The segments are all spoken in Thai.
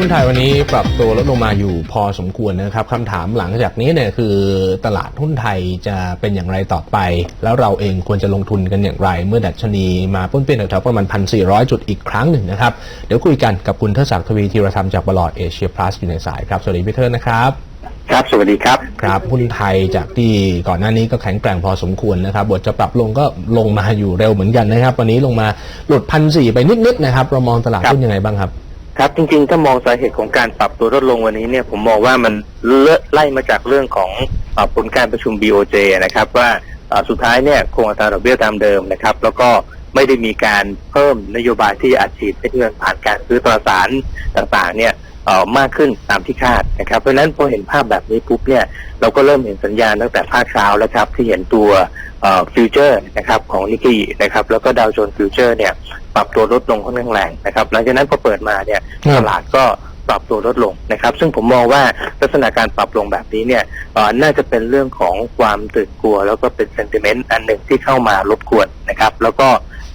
หุ้นไทยวันนี้ปรับตัวลดลงมาอยู่พอสมควรนะครับคำถามหลังจากนี้เนี่ยคือตลาดหุ้นไทยจะเป็นอย่างไรต่อไป แล้วเราเองควรจะลงทุนกันอย่างไร เมื่อดัชนีมาป้วนเปี้ยนแถวๆประมาณ 1,400 จุดอีกครั้งหนึ่งนะครับ เดี๋ยวคุยกันกับคุณเทศศักดิ์ทวีธีรธรรมจากบลอดเอเชียพลัสอยู่ในสายครับ สวัสดีพี่เทอร์นะครับครับ สวัสดีครับ ครับ หุ้นไทยจากที่ก่อนหน้านี้ก็แข็งแกร่งพอสมควรนะครับ บทจะปรับลงก็ลงมาอยู่เร็วเหมือนกันนะครับ วันนี้ลงมาหลุดพันสี่ไปนิดๆนะครับเรามองตลาดครับหุ้นยังไงบ้างครับ ครับจริงๆ ถ้ามองสาเหตุของการปรับตัวลดลงวันนี้เนี่ยผมมองว่ามันเลอะไล่มาจากเรื่องของอผลการประชุม BOJ นะครับว่าสุดท้ายเนี่ยคงอัตราดอกเบี้ยตามเดิมนะครับ แล้วก็ไม่ได้มีการเพิ่มนโยบายที่อัดฉีดเงินผ่านการซื้อตราสารต่างๆเนี่ย มากขึ้นตามที่คาดนะครับ เพราะฉะนั้นพอเห็นภาพแบบนี้ปุ๊บเนี่ยเราก็เริ่มเห็นสัญญาณตั้งแต่ภาคเช้าแล้วครับ ที่เห็นตัวฟิวเจอร์นะครับของนิกกี้นะครับแล้วก็ดาวโจนส์ฟิวเจอร์เนี่ยปรับตัวลดลงค่อนข้างแรงนะครับหลังจากนั้นพอเปิดมาเนี่ยครับตลาดก็ ปรับตัวลดลงนะครับ ซึ่งผมมองว่าลักษณะการปรับลงแบบนี้เนี่ยเอ่อน่าจะเป็นเรื่องของความตื่นกลัว แล้วก็เป็นเซนติเมนต์อันหนึ่งที่เข้ามารบกวนนะครับ แล้วก็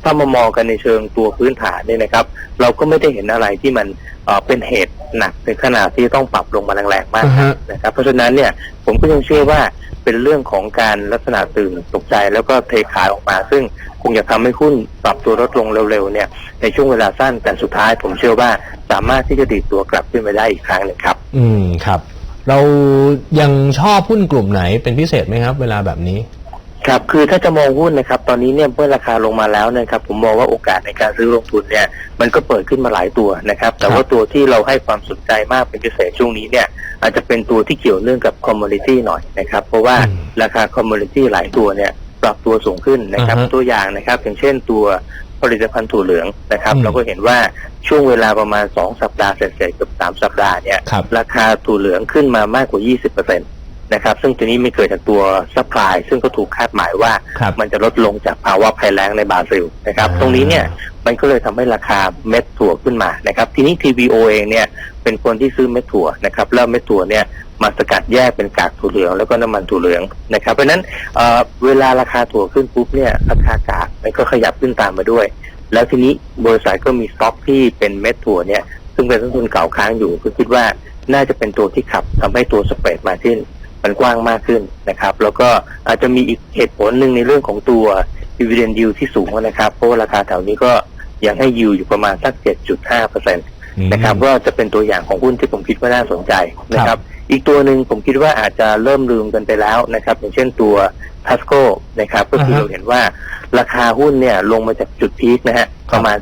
ถ้ามามองกันในเชิงตัวพื้นฐานเนี่ยนะครับ เราก็ไม่ได้เห็นอะไรที่มันเอ่อเป็นเหตุหนักถึงขนาดที่ต้องปรับลงมาแรงๆมากอ่าฮะนะครับเพราะฉะนั้นเนี่ยผมก็ยังเชื่อว่าเป็นเรื่องของการลักษณะตื่นตกใจแล้วก็เทขายออกมา ซึ่ง คงจะทำให้หุ้นปรับตัวลดลงเร็วๆเนี่ยในช่วงเวลาสั้นแต่สุดท้ายผมเชื่อว่าสามารถที่จะดีดตัวกลับขึ้นมาได้อีกครั้งหนึ่งครับ อืมครับ เรายังชอบหุ้นกลุ่มไหนเป็นพิเศษไหมครับ เวลาแบบนี้ครับคือถ้าจะมองหุ้นนะครับ ตอนนี้เนี่ยเมื่อราคาลงมาแล้วนะครับผมมองว่าโอกาสในการซื้อลงทุนเนี่ย มันก็เปิดขึ้นมาหลายตัวนะครับ แต่ว่าตัวที่เราให้ความสนใจมากเป็นพิเศษช่วงนี้เนี่ย อาจจะเป็นตัวที่เกี่ยวเนื่องกับคอมมูนิตี้หน่อยนะครับ เพราะว่าอืมราคาคอมมูนิตี้หลายตัวเนี่ย ปรับตัวสูงขึ้นนะครับ อ่าฮะตัวอย่างนะครับ อย่างเช่นตัวผลิตภัณฑ์ถั่วเหลืองนะครับ อืม เราก็เห็นว่าช่วงเวลาประมาณ 2 สัปดาห์เศษๆเกือบ3สัปดาห์เนี่ย ครับ ราคาถั่วเหลืองขึ้นมามากกว่า 20%นะครับ ซึ่งตัวนี้ไม่เกิดจากตัวซัพพลายซึ่งก็ถูกคาดหมายว่าครับ มันจะลดลงจากภาวะภัยแล้งในบราซิลนะครับ อ่า ตรงนี้เนี่ยมันก็เลยทำให้ราคาเม็ดถั่วขึ้นมานะครับ ทีนี้ TVO เองเนี่ย เป็นคนที่ซื้อเม็ดถั่วนะครับแล้วเม็ดถั่วเนี่ยมาสกัดแยกเป็นกากถั่วเหลืองแล้วก็น้ำมันถั่วเหลืองนะครับ เพราะฉะนั้นเเวลาราคาถั่วขึ้นปุ๊บเนี่ยราคากากมันก็ขยับขึ้นตามมาด้วย แล้วทีนี้บริษัทก็มีสต็อกที่เป็นเม็ดถั่วเนี่ยซึ่งเป็นต้นทุนเก่าค้างอยู่ก็คิดว่าน่าจะเป็นตัวที่ขับทำให้ตัวสเปรดมาที่มันกว้างมากขึ้นนะครับ แล้วก็อาจจะมีอีกเหตุผลหนึ่งในเรื่องของตัว dividend yield ที่สูงนะครับ เพราะว่าราคาแถวนี้ก็ยังให้ yield อยู่ประมาณสัก 7.5เปอร์เซ็นต์ นะครับว่าจะเป็นตัวอย่างของหุ้นที่ผมคิดว่าน่าสนใจนะคครัรับบอีกตัวหนึ่งผมคิดว่าอาจจะเริ่มลืมกันไปแล้วนะครับ อย่างเช่นตัวทัสโก้นะครับ ก็คืออ่าฮะเราเห็นว่าราคาหุ้นเนี่ยลงมาจากจุดพีคนะฮะประมาณ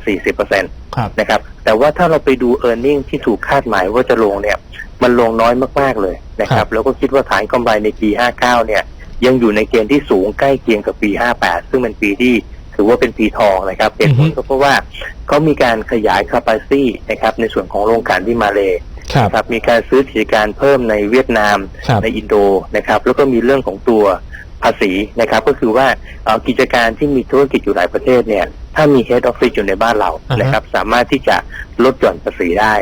40%ครับนะครับแต่ว่าถ้าเราไปดู e a r n i n g ที่ถูกคาดหมายว่าจะลงเนี่ยมันลงน้อยมาก ๆ เลยนะคครัรับบแล้วก็คิดว่าฐานกำไรในปี 59 เนี่ยยังอยู่ในเกณฑ์ที่สูงใกล้เคียงกับปี 58 ซึ่งเป็นปีที่ ถือว่าเป็นปีทองนะครับเหตุผลก็เพราะว่าเขามีการขยาย capacity นะครับในส่วนของโรงกลั่นที่มาเลครับครับมีการซื้อกิจการเพิ่มในเวียดนามครับในอินโดนะครับแล้วก็มีเรื่องของตัวภาษีนะครับก็คือว่าเอ่อกิจการที่มีธุรกิจอยู่หลายประเทศเนี่ยถ้ามี head office อยู่ในบ้านเราอ่าฮะนะครับสามารถที่จะลดหย่อนภาษีได้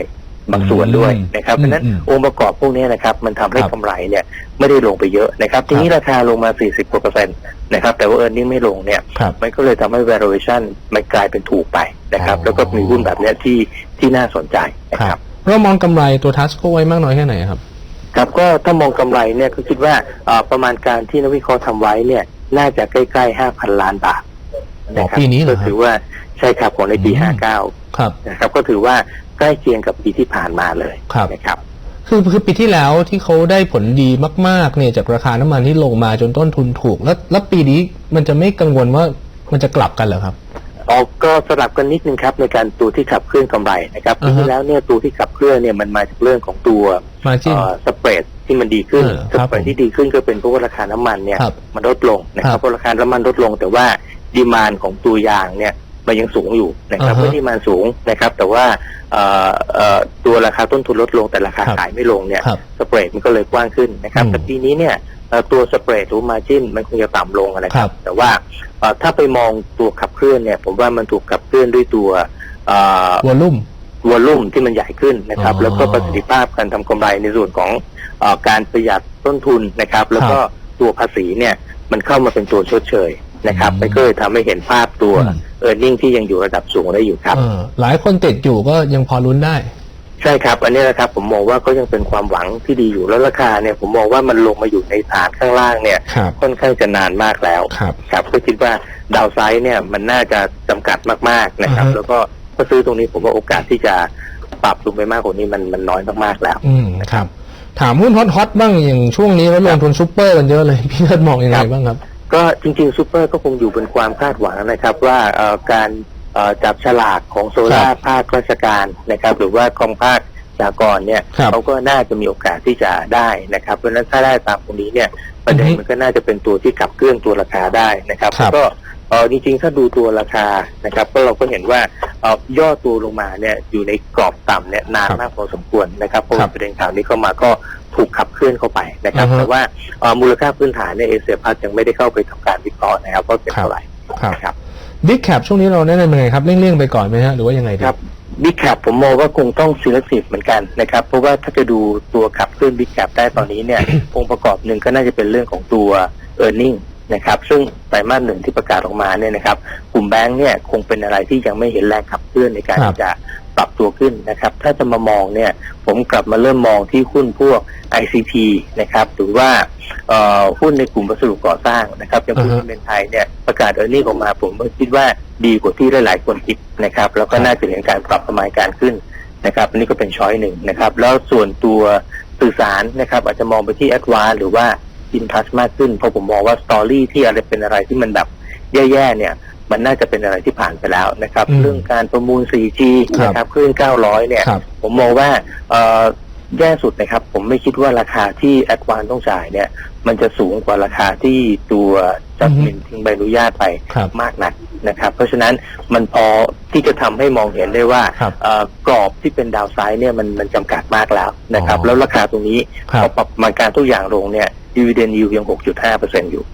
บางส่วนด้วยนะครับอืมเพราะฉะนั้นอืมองค์ประกอบพวกนี้นะครับมันทำให้ครับกำไรเนี่ยไม่ได้ลงไปเยอะนะครับ ทีนี้ราคาลงมา 40กว่าเปอร์เซ็นต์นะครับแต่ว่า earning ไม่ลงเนี่ยครับมันก็เลยทำให้ valuation มันกลายเป็นถูกไปนะครับอ๋อแล้วก็มีหุ้นแบบเนี้ยที่ที่น่าสนใจนะคครัรับบเรามองกำไรตัวทัสโกไว้มากน้อยแค่ไหนครับครับก็ถ้ามองกำไรเนี่ยก็คิดว่าเอ่อประมาณการที่นักวิเคราะห์ทำไว้เนี่ยน่าจะใกล้ๆห้าพันล้านบาทอ๋อนะครัปีนี้เหรอก็ถือว่าใช่ครับของในปีอืมห้าเก้าครับนะครับ ก็ถือว่า ใกล้เคียงกับปีที่ผ่านมาเลยครับนะครับ คือคือปีที่แล้วที่เขาได้ผลดีมาก ๆ เนี่ยจากราคาน้ำมันที่ลงมาจนต้นทุนถูก แล้วแล้วปีนี้มันจะไม่กังวลว่ามันจะกลับกันเหรอครับออกก็สลับกันนิดนึงครับในการตัวที่ขับเคลื่อนกำไรนะครับอ่าปีฮะที่แล้วเนี่ยตัวที่ขับเคลื่อนเนี่ยมันมาจากเรื่องของตัวมาจิ้นสเปรดที่มันดีขึ้นเออสครับเปรดที่ดีขึ้นก็เป็นเพราะว่าราคาน้ำมันเนี่ยครับมันลดลงนะคครัรับบเพราะราคาน้ำมันลดลง แต่ว่าดีมานของตัวยางเนี่ยมันยังสูงอยู่นะครับอ่าฮะเมื่อดีมานสูงนะครับ แต่ว่าเอ่อเอ่อ ตัวราคาต้นทุนลดลงแต่ราคาครับขายไม่ลงเนี่ยครับสเปรดมันก็เลยกว้างขึ้นนะครับอืมแต่ปีนี้เนี่ยเอ่อตัวสเปรดหรือมาจิ้นมันคงจะต่ำลงนะคครัรับบแต่ว่าเอ่อถ้าไปมองตัวขับเคลื่อนเนี่ยผมว่ามันถูกขับเคลื่อนด้วยตัวเอ่อวอลลุ่มวอลลุ่มที่มันใหญ่ขึ้นนะครับอ๋อแล้วก็ประสิทธิภาพการทำกำไรในส่วนของเออการประหยัดต้นทุนนะครับ แล้วก็ตัวภาษีเนี่ยมันเข้ามาเป็นตัวชดเชย นะครับอืมมันก็เลยทำให้เห็นภาพตัวอืมเออร์เน็งที่ยังอยู่ระดับสูงได้อยู่ครับ เออหลายคนติดอยู่ก็ยังพอลุ้นได้ ใช่ครับ อันนี้นะครับ ผมมองว่าก็ยังเป็นความหวังที่ดีอยู่แล้วราคาเนี่ย ผมมองว่ามันลงมาอยู่ในฐานข้างล่างเนี่ย ครับ ค่อนข้างจะนานมากแล้ว ครับ ครับก็คิดว่าดาวไซด์เนี่ยมันน่าจะจำกัดมากๆนะครับอ่าฮะ แล้วก็ถ้าซื้อตรงนี้ผมว่าโอกาสที่จะปรับลงไปมากกว่านี้มันมันน้อยมากๆแล้ว อืมครับ ถามหุ้นฮอตฮอตๆบ้างอย่างช่วงนี้เขาลงทุนซูเปอร์กันเยอะเลย พี่เลิศมองยังไงครับ บ้างครับ ก็จริงๆซูเปอร์ก็คงอยู่บนความคาดหวังนะครับ ว่าเอ่อการเอ่อจับฉลากของโซล่าครับภาคราชการนะครับ หรือว่ากองภาคสากรณ์เนี่ยครับเขาก็น่าจะมีโอกาสที่จะได้นะครับ เพราะฉะนั้นถ้าได้ตามตรงนี้เนี่ยประเด็นอือฮึมันก็น่าจะเป็นตัวที่ขับเคลื่อนตัวราคาได้นะครับครับแล้วก็ เออจริงๆ ถ้าดูตัวราคานะครับ ก็เราก็เห็นว่าเอ่อย่อตัวลงมาเนี่ยอยู่ในกรอบต่ำเนี่ยนานมากพอสมควรนะครับเพราะครัว่าบประเด็นข่าวนี้เข้ามาก็ถูกขับเคลื่อนเข้าไปนะครับอือฮึแต่ว่าเอ่อมูลค่าพื้นฐานเนี่ยเอเชียพัฒยังไม่ได้เข้าไปทำการวิเคราะห์นะครับว่าเป็นเท่าไหร่ครับนะครับบิ๊กแคปช่วงนี้เราแนะนำยังไงครับเลี่ยงๆไปก่อนไหมฮะหรือว่ายังไงดีครับบิ๊กแคปผมมองว่าคงต้อง selective เหมือนกันนะครับ เพราะว่าถ้าจะดูตัวขับเคลื่อนบิ๊กแคปได้ตอนนี้เนี่ยองค์ประกอบหนึ่งก็น่าจะเป็นเรื่องของตัว e a r n i n g นะครับ ซึ่งไตรมาสหนึ่งที่ประกาศออกมาเนี่ยนะครับ กลุ่มแบงค์เนี่ยคงเป็นอะไรที่ยังไม่เห็นแรงขับเคลื่อนในการครับที่จะปรับตัวขึ้นนะครับ ถ้าจะมามองเนี่ย ผมกลับมาเริ่มมองที่หุ้นพวก ICT นะครับ หรือว่าเอ่อหุ้นในกลุ่มวัสดุก่อสร้างนะครับอย่างหุ้นอ่าฮะซีเมนต์ไทยเนี่ยประกาศเออร์เน็งออกมา ผมก็คิดว่าดีกว่าที่หลายๆคนคิดนะครับ แล้วก็ครับน่าจะเห็นการปรับประมาณการขึ้นนะครับอันนี้ก็เป็นช้อยหนึ่งนะครับ แล้วส่วนตัวสื่อสารนะครับ อาจจะมองไปที่แอดวานหรือว่า อินทัชมากขึ้นเพราะผมมองว่าสตอรี่ที่อะไรเป็นอะไรที่มันแบบแย่ๆเนี่ย มันน่าจะเป็นอะไรที่ผ่านไปแล้วนะครับอืมเรื่องการประมูล 4G ครับนะครับคลื่น900 เนี่ยครับผมมองว่าเอ่อแย่สุดนะครับ ผมไม่คิดว่าราคาที่แอดวานต้องจ่ายเนี่ย มันจะสูงกว่าราคาที่ตัวจัดมินทิ้งใบอนุญาตไปครับมากนักนะครับ เพราะฉะนั้นมันพอที่จะทำให้มองเห็นได้ว่าครับเอ่อกรอบที่เป็นดาวไซด์เนี่ยมันมันจำกัดมากแล้วนะครับอ๋อแล้วราคาตรงนี้ครัพอบปรับประมาณการทุกอย่างลงเนี่ย ดีเวเดนยิวยัง 6.5%อยู่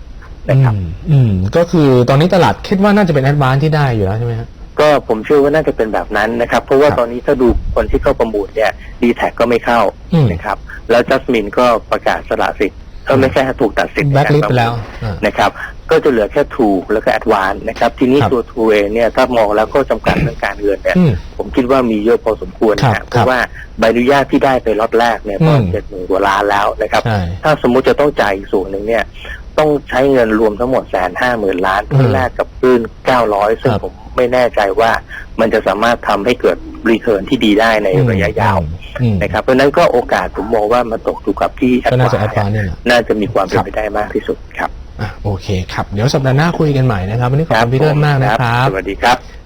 นะครับอืมอืม ก็คือตอนนี้ตลาดคิดว่าน่าจะเป็นแอดวานที่ได้อยู่แล้วใช่ไหมฮะก็ผมเชื่อว่าน่าจะเป็นแบบนั้นนะครับ เพราะว่าครับตอนนี้ถ้าดูคนที่เข้าประมูลเนี่ยดีแท็ก็ไม่เข้าอืมนะครับ แล้วจัสมินก็ประกาศสละสิทธิ์ก็ไม่ใช่ถูกตัดสิทธิ์แบ็คลิสในไปการแล้วประมูอ่านะครับ ก็จะเหลือแค่ทูแล้วก็แอดวานนะครับ ทีนี้ครับตัวทูเองเนี่ยถ้ามองแล้วก็จำกัดเรื่องการเงินเนี่ยอืมผมคิดว่ามีเยอะพอสมควรครับนะเพราะว่าใบอนุญาตที่ได้ไปล็อตแรกเนี่ยก็อืมเจ็ดหมื่นกว่าล้านแล้วนะครับใช่ถ้าสมมุติจะต้องจ่ายอีกส่วนหนึ่งเนี่ย ต้องใช้เงินรวมทั้งหมดแสนห้าหมื่นล้านเพื่อแลกกับคลื่นเก้าร้อยซึ่งครับผมไม่แน่ใจว่ามันจะสามารถทำให้เกิดรีเทิร์นที่ดีได้ในระยะยาวอืมนะครับเพราะฉะนั้นก็โอกาสผมมองว่ามันตกอยู่กับที่แอก็ดน่าจะวาแอดวานเนี่ยแหละน่าจะมีความเป็นครับไปได้มากที่สุดครับ อะโอเคครับ เดี๋ยวสัปดาห์หน้าคุยกันใหม่นะครับ วันนี้ขอบคุณพี่เดินมากนะครับ สวัสดีครับ